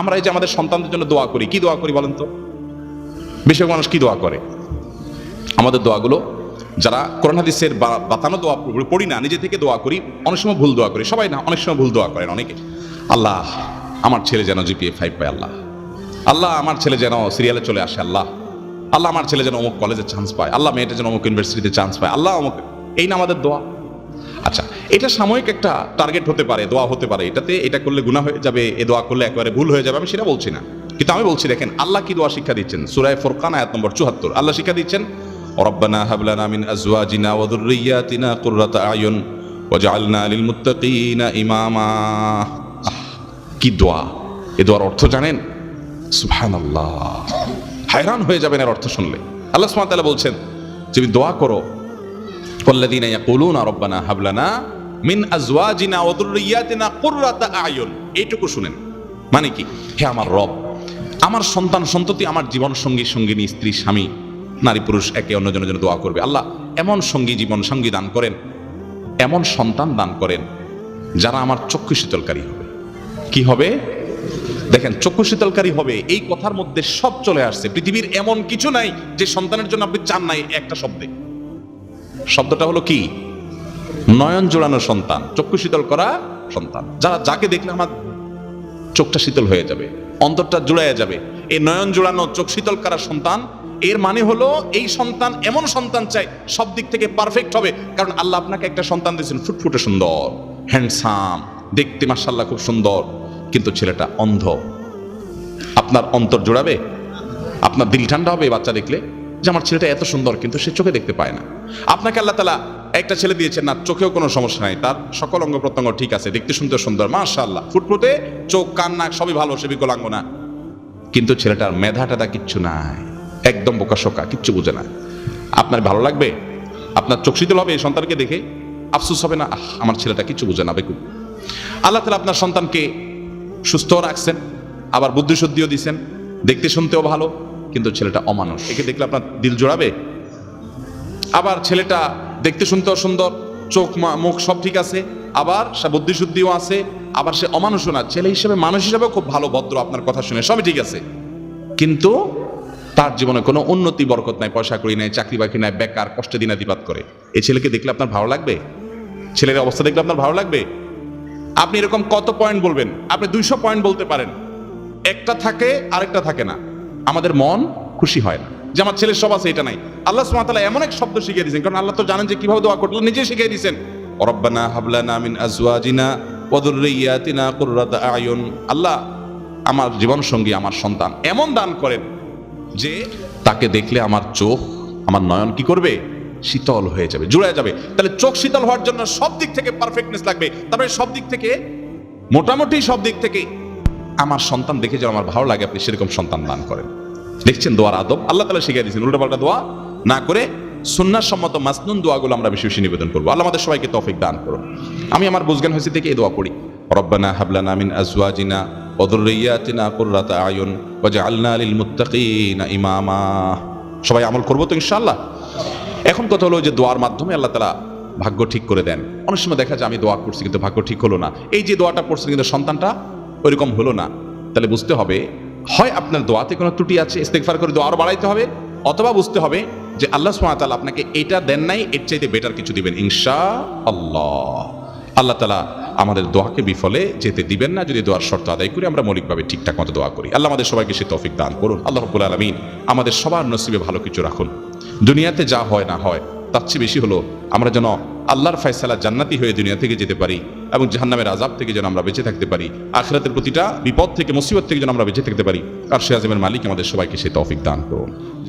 আমরা এই যে আমাদের সন্তানদের জন্য দোয়া করি, কি দোয়া করি বলেন তো? বেশিরভাগ মানুষ কি দোয়া করে? আমাদের দোয়াগুলো, যারা কোরআন হাদিসের বাতানো দোয়া পড়ি না, নিজে থেকে দোয়া করি, অনেক সময় ভুল দোয়া করি, সবাই না, অনেক সময় ভুল দোয়া করেন অনেকে। আল্লাহ, আমার ছেলে যেন জিপিএ ফাইভ পায়, আল্লাহ। আল্লাহ, আমার ছেলে যেন সিরিয়ালে চলে আসে, আল্লাহ। আল্লাহ, আমার ছেলে যেন অমুক কলেজে চান্স পায়, আল্লাহ, মেয়েটা যেন অমুক ইউনিভার্সিটিতে চান্স পায়, আল্লাহ, অমুক এই না আমাদের দোয়া। এটা সাময়িক একটা টার্গেট হতে পারে দোয়া হতে পারে এটাতে এটা করলে গুণা হয়ে যাবে এ দোয়া করলে একেবারে ভুল হয়ে যাবে আমি সেটা বলছি না কিন্তু আমি বলছি দেখেন আল্লাহ কি দোয়া শিক্ষা দিচ্ছেন সুরায় ফোরকান আয়াত নম্বর চুয়াত্তর আল্লাহ শিক্ষা দিচ্ছেন রব্বানা হাবলানা মিন আজওয়াজিনা ওয়া যুররিয়াতিনা কুররাতা আয়ুন ওয়াজআলনা লিল মুত্তাকিনা ইমামা আহ, কি দোয়া এ দোয়ার অর্থ জানেন সুবহানাল্লাহ হায়রান হয়ে যাবেন এর অর্থ শুনলে আল্লাহ সুবহানাহু ওয়া তাআলা বলছেন তুমি দোয়া করো والذين يقولون ربنا هب لنا মিন আজওয়াজিনা ওদুরিয়াতিনা কুররাতা আয়ুন। এইটুকু শুনেন। মানে কি? হে আমার রব, আমার সন্তান সন্ততি আমার জীবন সঙ্গী, সঙ্গিনী, স্ত্রী, স্বামী, নারী, পুরুষ, একে অন্যজনের জন্য দোয়া করবে। আল্লাহ এমন সঙ্গী, জীবন সঙ্গী দান করেন, এমন সন্তান দান করেন, যারা আমার চক্ষু শীতলকারী হবে। কি হবে? দেখেন, চক্ষু শীতলকারী হবে, এই কথার মধ্যে সব চলে আসছে। পৃথিবীর এমন কিছু নাই যে সন্তানের জন্য আপনি চান নাই, একটা শব্দে। শব্দটা হলো কি? নয়ন জোড়ানো সন্তান, চক্ষু শীতল করা সন্তান। যারা যাকে দেখলে আমার চোখটা শীতল হয়ে যাবে, অন্তরটা জুড়াইয়া যাবে, এই নয়ন জোড়ানো চোখ শীতল করা সন্তান, এর মানে হলো এই সন্তান এমন সন্তান চাই, সব দিক থেকে পারফেক্ট হবে। কারণ আল্লাহ আপনাকে একটা সন্তান দিয়েছেন, ফুটফুটে সুন্দর হ্যান্ডসাম দেখতে মাসাল্লাহ খুব সুন্দর, কিন্তু ছেলেটা অন্ধ। আপনার অন্তর জোড়াবে, আপনার দিল ঠান্ডা হবে বাচ্চা দেখলে যে আমার ছেলেটা এত সুন্দর, কিন্তু সে চোখে দেখতে পায় না। আপনাকে আল্লাহ তালা একটা ছেলে দিয়েছেন না, চোখেও কোনো সমস্যা নাই, তার সকল অঙ্গ প্রত্যঙ্গ ঠিক আছে, দেখতে শুনতে সুন্দর, মাশাআল্লাহ। ফুটফুটে চোখ, কান, নাক, সবই ভালো, সে বিকলাঙ্গ না। কিন্তু ছেলেটার মেধা টেধা কিচ্ছু নাই, একদম বোকা শোকা, কিচ্ছু বুঝে না। আপনার ভালো লাগবে? আপনার চোখ শীতল হবে এই সন্তানকে দেখে? আফসোস হবে না? আমার ছেলেটা কিচ্ছু বুঝে না, বেকুব। আল্লাহ তালা আপনার সন্তানকে সুস্থ রাখছেন, আবার বুদ্ধিশুদ্ধিও দিছেন, দেখতে শুনতেও ভালো, কিন্তু ছেলেটা অমানুষ। একে দেখলে আপনার দিল জোড়াবে? আবার ছেলেটা দেখতে শুনতেও সুন্দর চোখ মুখ সব ঠিক আছে, আবার সে বুদ্ধিশুদ্ধিও আছে, আবার সে অমানুষও না, ছেলে হিসেবে, মানুষ হিসেবে খুব ভালো, ভদ্র, আপনার কথা শুনে, সবই ঠিক আছে। কিন্তু তার জীবনে কোনো উন্নতি, বরকত নাই, পয়সা করি নাই, চাকরি বাকরি নাই, বেকার, কষ্টে দিনাতিপাত করে। এই ছেলেকে দেখলে আপনার ভালো লাগবে? ছেলের অবস্থা দেখলে আপনার ভালো লাগবে? আপনি এরকম কত পয়েন্ট বলবেন? আপনি দুইশো পয়েন্ট বলতে পারেন। একটা থাকে, আরেকটা থাকে না। আমাদের মন খুশি হয় না। যে আমার ছেলের সব আছে এটা নাই। আল্লাহ সুবহানাহু এমন এক শব্দ শিখিয়ে দিয়েছেন কারণ আল্লাহ তো জানেন যে কীভাবে দোয়া হয়, নিজে শিখিয়ে দিয়েছেন রব্বানা হাবলানা মিন আজওয়াজিনা ওয়া যুররিয়াতিনা কুররাতা আয়ুন। আল্লাহ আমার জীবন সঙ্গী আমার সন্তান এমন দান করেন যে তাকে দেখলে আমার চোখ আমার নয়ন কি করবে? শীতল হয়ে যাবে জুড়ে যাবে। তাহলে চোখ শীতল হওয়ার জন্য সব দিক থেকে পারফেক্টনেস লাগবে। তারপরে সব দিক থেকে মোটামুটি সব দিক থেকে আমার সন্তান দেখে যেন আমার ভালো লাগে আপনি সেরকম সন্তান দান করেন। দেখছেন দোয়ার আদব? আল্লাহ তালা শিখিয়ে দিয়েছেন, উল্টোপাল্টা দোয়া না করে সুন্নার সম্মত মাসনুন দোয়াগুলো আমরা বেশি বেশি নিবেদন করব। আল্লাহ আমাদের সবাইকে তফিক দান করুন। আমি আমার বুঝজ্ঞান হয়েছে থেকে এই দোয়া পড়ি। রব্বানা হাবলানা মিন আজওয়াজিনা ওদুররিয়াতিনা কুররাতা আয়ুন ওয়াজআলনা লিল মুত্তাকিনা ইমামা। সবাই আমল করব তো ইনশাআল্লাহ? এখন কথা হলো যে দোয়ার মাধ্যমে আল্লাহ তালা ভাগ্য ঠিক করে দেন। অনেক সময় দেখা যায় আমি দোয়া করছি কিন্তু ভাগ্য ঠিক হলো না। এই যে দোয়াটা পড়ছেন কিন্তু সন্তানটা ওইরকম হলো না। তাহলে বুঝতে হবে হয় আপনার দোয়াতে কোনো ত্রুটি আছে? ইস্তেগফার করে দোয়া আরও বাড়াইতে হবে? অথবা বুঝতে হবে যে আল্লাহ ওয়া আপনাকে এটা দেন নাই, এর চাইতে বেটার কিছু দিবেন। ইনশা আল্লাহ আল্লাহ তালা আমাদের দোয়াকে বিফলে যেতে দিবেন না। যদি দোয়ার শর্ত আদায় করি, আমরা মৌলিকভাবে ঠিকঠাক মতো দোয়া করি। আল্লাহ আমাদের সবাইকে সে তফিক দান করুন। আল্লাহ রব্বুল আলমিন আমাদের সবার নসিবে ভালো কিছু রাখুন। দুনিয়াতে যা হয় না হয়, তার চেয়ে বেশি হলো আমরা যেন আল্লাহর ফয়সালা জান্নাতি হয়ে দুনিয়া থেকে যেতে পারি এবং জাহান্নামের আজাব থেকে যেন আমরা বেঁচে থাকতে পারি। আখরাতের প্রতিটা বিপদ থেকে, মুসিবত থেকে যেন আমরা বেঁচে থাকতে পারি। আর আজমের মালিক আমাদের সবাইকে সে তৌফিক দান করুন।